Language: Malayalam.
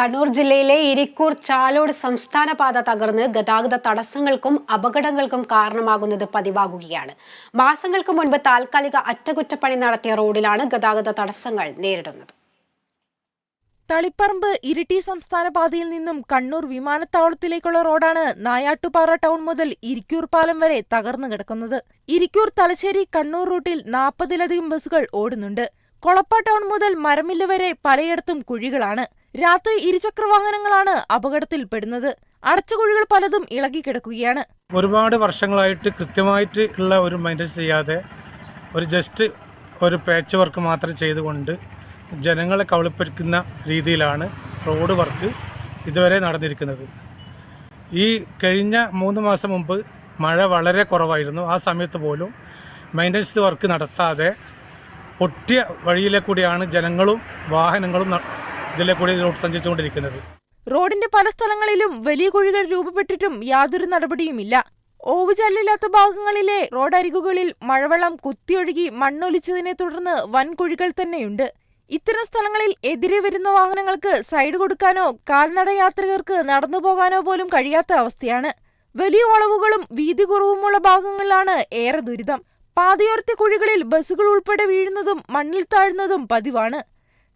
കണ്ണൂർ ജില്ലയിലെ ഇരിക്കൂർ ചാലോട് സംസ്ഥാന പാത തകർന്ന് ഗതാഗത തടസ്സങ്ങൾക്കും അപകടങ്ങൾക്കും കാരണമാകുന്നത് പതിവാകുകയാണ്. മാസങ്ങൾക്ക് മുൻപ് താൽക്കാലിക അറ്റകുറ്റപ്പണി നടത്തിയ റോഡിലാണ് ഗതാഗത തടസ്സങ്ങൾ നേരിടുന്നത്. തളിപ്പറമ്പ് ഇരിട്ടി സംസ്ഥാന പാതയിൽ നിന്നും കണ്ണൂർ വിമാനത്താവളത്തിലേക്കുള്ള റോഡാണ് നായാട്ടുപാറ ടൗൺ മുതൽ ഇരിക്കൂർ പാലം വരെ തകർന്നു കിടക്കുന്നത്. ഇരിക്കൂർ തലശ്ശേരി കണ്ണൂർ റൂട്ടിൽ നാൽപ്പതിലധികം ബസ്സുകൾ ഓടുന്നുണ്ട്. കൊളപ്പ ടൗൺ മുതൽ മരമില്ല വരെ പലയിടത്തും കുഴികളാണ്. രാത്രി ഇരുചക്രവാഹനങ്ങളാണ് അപകടത്തിൽപ്പെടുന്നത്. അടച്ചുകുഴികൾ പലതും ഇളകിക്കിടക്കുകയാണ്. ഒരുപാട് വർഷങ്ങളായിട്ട് കൃത്യമായിട്ട് ഉള്ള ഒരു മെയിന്റെനൻസ് ചെയ്യാതെ ഒരു ജസ്റ്റ് ഒരു പാച്ച് വർക്ക് മാത്രം ചെയ്തുകൊണ്ട് ജനങ്ങളെ കവളിപ്പിക്കുന്ന രീതിയിലാണ് റോഡ് വർക്ക് ഇതുവരെ നടന്നിരിക്കുന്നത്. ഈ കഴിഞ്ഞ മൂന്ന് മാസം മുമ്പ് മഴ വളരെ കുറവായിരുന്നു. ആ സമയത്ത് പോലും മെയിന്റനൻസ് വർക്ക് നടത്താതെ പൊട്ടിയ വഴിയിലെ കൂടിയാണ് ജനങ്ങളും വാഹനങ്ങളും ഇതിലെ കൂടി റോഡ് സഞ്ചരിച്ചുകൊണ്ടിരിക്കുന്നത്. റോഡിന്റെ പല സ്ഥലങ്ങളിലും വലിയ കുഴികൾ രൂപപ്പെട്ടിട്ടും യാതൊരു നടപടിയുമില്ല. ഓവുചാലില്ലാത്ത ഭാഗങ്ങളിലെ റോഡരികുകളിൽ മഴവെള്ളം കുത്തിയൊഴുകി മണ്ണൊലിച്ചതിനെ തുടർന്ന് വൻ കുഴികൾ തന്നെയുണ്ട്. ഇത്തരം സ്ഥലങ്ങളിൽ എതിരെ വരുന്ന വാഹനങ്ങൾക്ക് സൈഡ് കൊടുക്കാനോ കാൽനട യാത്രികർക്ക് നടന്നു പോകാനോ പോലും കഴിയാത്ത അവസ്ഥയാണ്. വലിയ വളവുകളും വീതി കുറവുമുള്ള ഭാഗങ്ങളിലാണ് ഏറെ ദുരിതം. പാതയോർത്തി കുഴികളിൽ ബസ്സുകൾ ഉൾപ്പെടെ വീഴുന്നതും മണ്ണിൽ താഴുന്നതും പതിവാണ്.